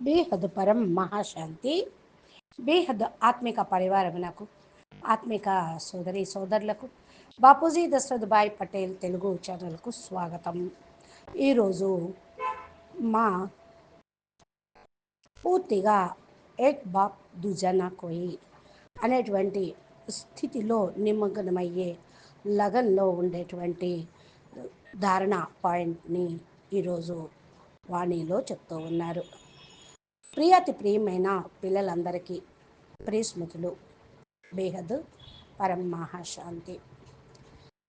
బేహద్ పరం మహాశాంతి. బేహద్ ఆత్మిక పరివారమునకు ఆత్మిక సోదరి సోదరులకు బాపూజీ దశరథ్ భాయ్ పటేల్ తెలుగు ఛానల్కు స్వాగతం. ఈరోజు మా పూర్తిగా ఏక్ బాప్ దుజనా కోయి అనేటువంటి స్థితిలో నిమగ్నమయ్యే లగన్లో ఉండేటువంటి ధారణ పాయింట్ని ఈరోజు వాణిలో చెప్తూ ఉన్నారు. ప్రియాతి ప్రియమైన పిల్లలందరికీ ప్రియస్మృతులు. బేహద్ పరం మహాశాంతి.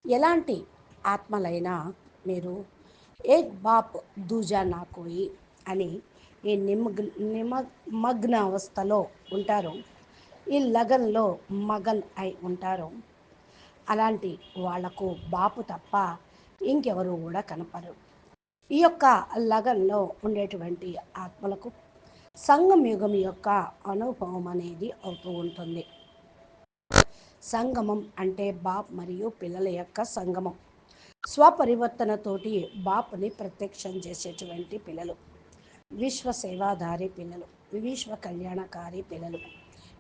ఎలాంటి ఆత్మలైనా మీరు ఏక్ బాప్ దూజా నాకోయి అని ఈ నిమగ్ నిమగ్న అవస్థలో ఉంటారు. ఈ లగన్లో మగన్ అయి ఉంటారు. అలాంటి వాళ్ళకు బాపు తప్ప ఇంకెవరు కూడా కనపరు ఈ యొక్క లగన్లో ఉండేటువంటి ఆత్మలకు సంగం యుగం యొక్క అనుభవం అనేది అవుతూ ఉంటుంది. సంగమం అంటే బాప్ మరియు పిల్లల యొక్క సంగమం. స్వపరివర్తనతోటి బాపుని ప్రత్యక్షం చేసేటువంటి పిల్లలు. విశ్వ సేవాధారి పిల్లలు విశ్వ కళ్యాణకారి పిల్లలు.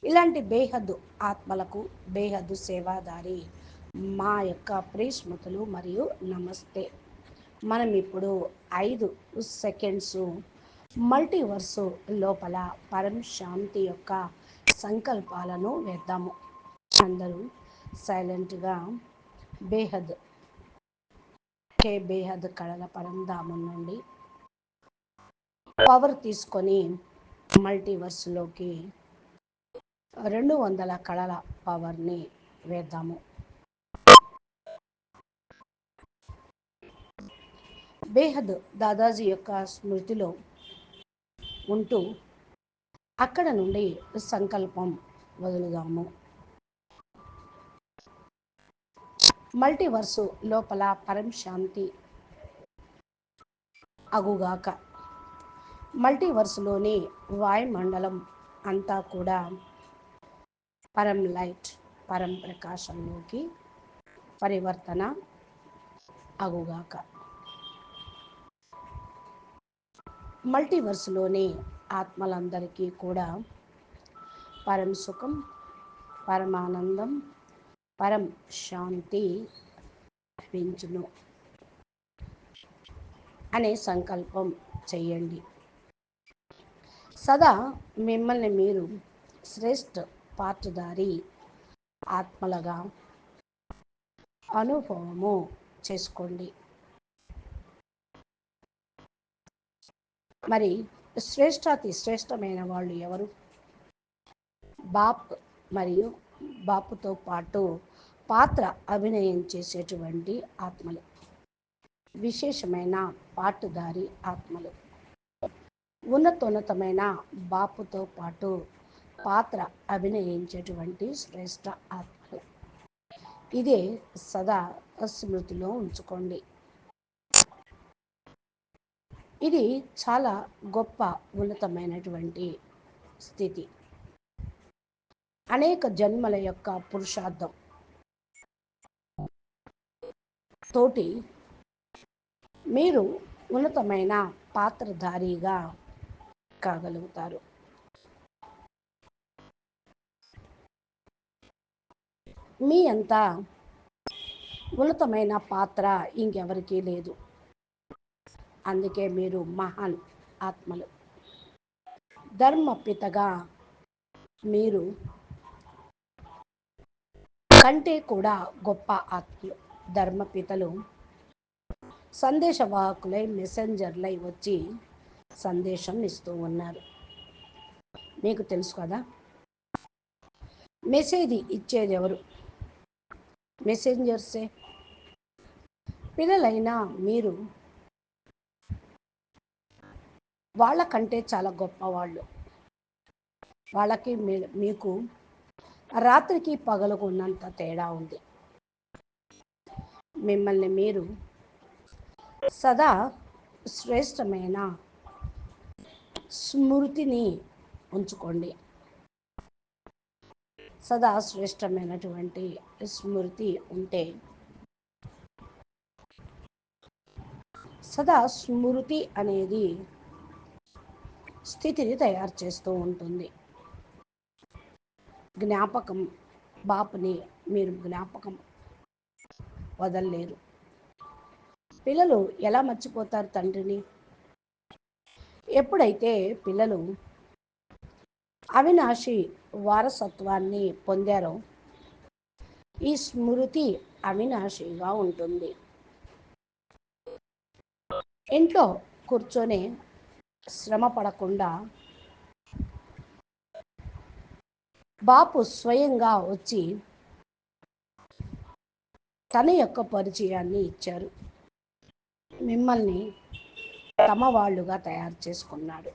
ఇలాంటి బేహద్దు ఆత్మలకు బేహద్దు సేవాదారి మా యొక్క ప్రియస్మృతులు మరియు నమస్తే. మనం ఇప్పుడు ఐదు సెకండ్స్ మల్టీవర్సు లోపల పరం శాంతి యొక్క సంకల్పాలను వేద్దాము. అందరూ సైలెంట్గా బేహద్ కే బేహద్ కళల పరంధామం నుండి పవర్ తీసుకొని మల్టీవర్స్లోకి రెండు వందల కళల పవర్ని వేద్దాము. బేహద్ దాదాజీ యొక్క స్మృతిలో ఉంటూ అక్కడ నుండి సంకల్పం వదులుదాము. మల్టీవర్సు లోపల పరం శాంతి అగుగాక. మల్టీవర్స్లోని వాయుమండలం అంతా కూడా పరం లైట్ పరం ప్రకాశంలోకి పరివర్తన అగుగాక. మల్టీవర్స్లోని ఆత్మలందరికీ కూడా పరం సుఖం పరమానందం పరం శాంతి లభించును అనే సంకల్పం చెయ్యండి సదా మిమ్మల్ని మీరు శ్రేష్ఠ పాత్రధారి ఆత్మలుగా అనుభవము చేసుకోండి. మరి శ్రేష్టాతి శ్రేష్టమైన వాళ్ళు ఎవరు? బాప్ మరియు బాపుతో పాటు పాత్ర అభినయం చేసేటువంటి ఆత్మలు. విశేషమైన పాటుదారి ఆత్మలు. ఉన్నతోన్నతమైన బాపుతో పాటు పాత్ర అభినయించేటువంటి శ్రేష్ట ఆత్మలు. ఇదే సదా స్మృతిలో ఉంచుకోండి. ఇది చాలా గొప్ప ఉన్నతమైనటువంటి స్థితి. అనేక జన్మల యొక్క పురుషార్థం. తోటి మీరు ఉన్నతమైన పాత్రధారిగా కాగలుగుతారు. మీ అంత ఉన్నతమైన పాత్ర ఇంకెవరికీ లేదు. అందుకే మీరు మహాన్ ఆత్మలు. ధర్మపితగా మీరు కంటే కూడా గొప్ప ఆత్మలు ధర్మపితలు సందేశవాహకులై మెసెంజర్లై వచ్చి సందేశం ఇస్తూ ఉన్నారు. మీకు తెలుసు కదా? మెసేజ్ ఇచ్చేది ఎవరు? మెసెంజర్సే పిల్లలైనా మీరు వాళ్ళకంటే చాలా గొప్పవాళ్ళు. వాళ్ళకి మీకు రాత్రికి పగలకు ఉన్నంత తేడా ఉంది. మిమ్మల్ని మీరు సదా శ్రేష్టమైన స్మృతిని ఉంచుకోండి. సదా శ్రేష్టమైనటువంటి స్మృతి ఉంటే సదా స్మృతి అనేది స్థితిని తయారు చేస్తూ ఉంటుంది. జ్ఞాపకం బాపుని మీరు జ్ఞాపకం వదలలేరు. పిల్లలు ఎలా మర్చిపోతారు తండ్రిని? ఎప్పుడైతే పిల్లలు అవినాశి వారసత్వాన్ని పొందారో ఈ స్మృతి అవినాశిగా ఉంటుంది. ఇంట్లో కూర్చొని శ్రమ పడకుండా బాపు స్వయంగా వచ్చి తన యొక్క పరిచయాన్ని ఇచ్చారు. మిమ్మల్ని తమ వాళ్ళుగా తయారు చేసుకున్నాడు.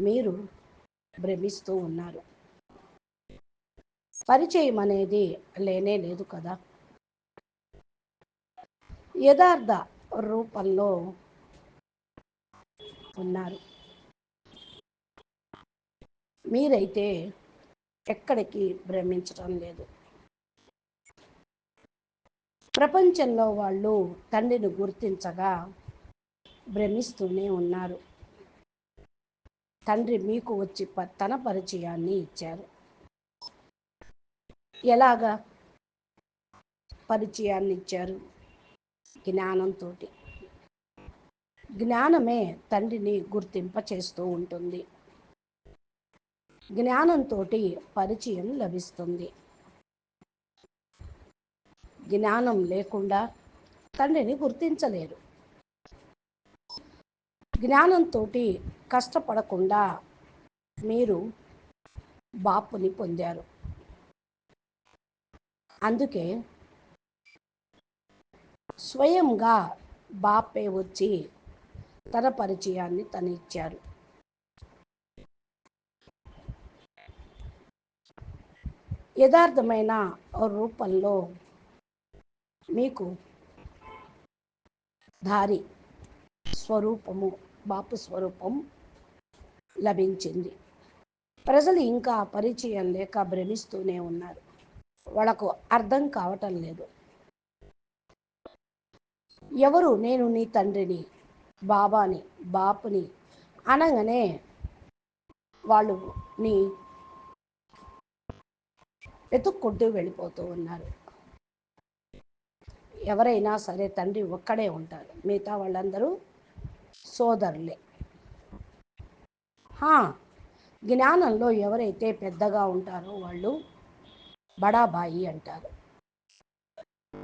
మీరు భ్రమిస్తూ ఉన్నారు. పరిచయం అనేది లేనే లేదు కదా. యథార్థ రూపంలో ఉన్నారు. మీరైతే ఎక్కడికి భ్రమించడం లేదు. ప్రపంచంలో వాళ్ళు తండ్రిని గుర్తించగా భ్రమిస్తూనే ఉన్నారు. తండ్రి మీకు వచ్చి తన పరిచయాన్ని ఇచ్చారు. ఎలాగా పరిచయాన్ని ఇచ్చారు? జ్ఞానంతో జ్ఞానమే తండ్రిని గుర్తింప చేస్తూ ఉంటుంది. జ్ఞానంతో పరిచయం లభిస్తుంది. జ్ఞానం లేకుండా తండ్రిని గుర్తించలేరు. జ్ఞానంతో కష్టపడకుండా మీరు బాపుని పొందారు. అందుకే స్వయంగా బాపే వచ్చి తన పరిచయాన్ని తనిచ్చారు. యథార్థమైన రూపంలో మీకు దారి స్వరూపము బాపు స్వరూపం లభించింది. ప్రజలు ఇంకా పరిచయం లేక భ్రమిస్తూనే ఉన్నారు. వాళ్ళకు అర్థం కావటం లేదు. ఎవరు నేను నీ తండ్రిని? బాబాని బాపుని అనగానే వాళ్ళు నీ వెతుక్కుంటూ వెళ్ళిపోతూ ఉన్నారు. ఎవరైనా సరే తండ్రి ఒక్కడే ఉంటారు మిగతా వాళ్ళందరూ సోదరులే. జ్ఞానంలో ఎవరైతే పెద్దగా ఉంటారో వాళ్ళు బడాబాయి అంటారు.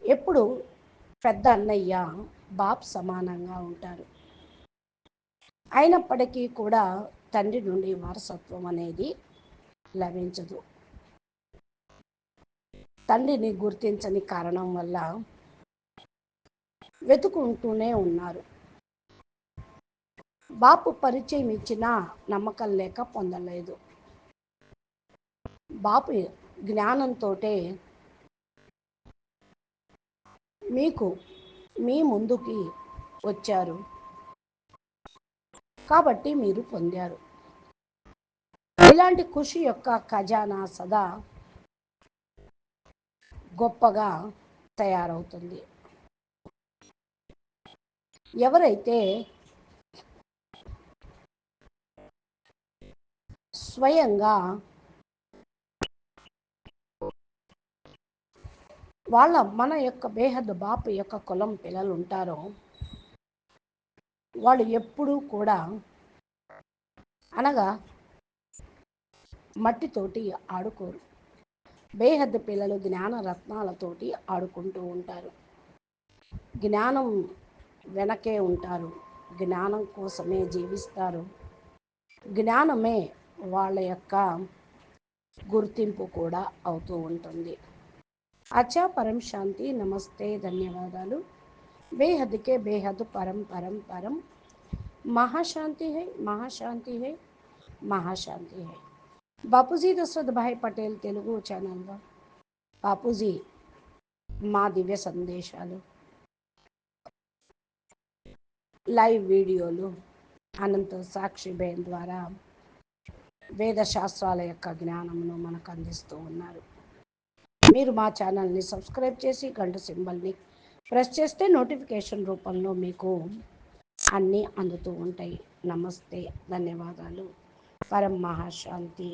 ఎప్పుడు పెద్ద అన్నయ్య బాప్ సమానంగా ఉంటారు. అయినప్పటికీ కూడా తండ్రి నుండి వారసత్వం అనేది లభించదు. తండ్రిని గుర్తించని కారణం వల్ల వెతుకుంటూనే ఉన్నారు. బాపు పరిచయం ఇచ్చిన నమ్మకం లేక పొందలేదు. బాపు జ్ఞానంతో మీకు మీ ముందుకి వచ్చారు. కాబట్టి మీరు పొందారు. ఇలాంటి ఖుషి యొక్క ఖజానా సదా గొప్పగా తయారవుతుంది. ఎవరైతే స్వయంగా వాళ్ళ మన యొక్క బేహద్ బాపు యొక్క కులం పిల్లలు ఉంటారో వాళ్ళు ఎప్పుడూ కూడా అనగా మట్టితోటి ఆడుకోరు. బేహద్దు పిల్లలు జ్ఞాన రత్నాలతోటి ఆడుకుంటూ ఉంటారు. జ్ఞానం వెనకే ఉంటారు. జ్ఞానం కోసమే జీవిస్తారు. జ్ఞానమే వాళ్ళ యొక్క గుర్తింపు కూడా అవుతూ ఉంటుంది. అచ్చా పరం శాంతి నమస్తే ధన్యవాదాలు. బేహద్కే బేహద్ పరం పరం పరం. మహాశాంతి హై మహాశాంతి హై. మహాశాంతి హై. బాపూజీ దశరథ్ భాయ్ పటేల్ తెలుగు ఛానల్లో. బాపూజీ మా దివ్య సందేశాలు. లైవ్ వీడియోలు అనంత సాక్షి బేన్ ద్వారా వేద శాస్త్రాల యొక్క జ్ఞానమును మనకు అందిస్తూ ఉన్నారు. మీరు మా ఛానల్ని సబ్స్క్రైబ్ చేసి గంట సింబల్ని ప్రెస్ చేస్తే నోటిఫికేషన్ రూపంలో మీకు అన్నీ అందుతూ ఉంటాయి. నమస్తే ధన్యవాదాలు. పరం మహాశాంతి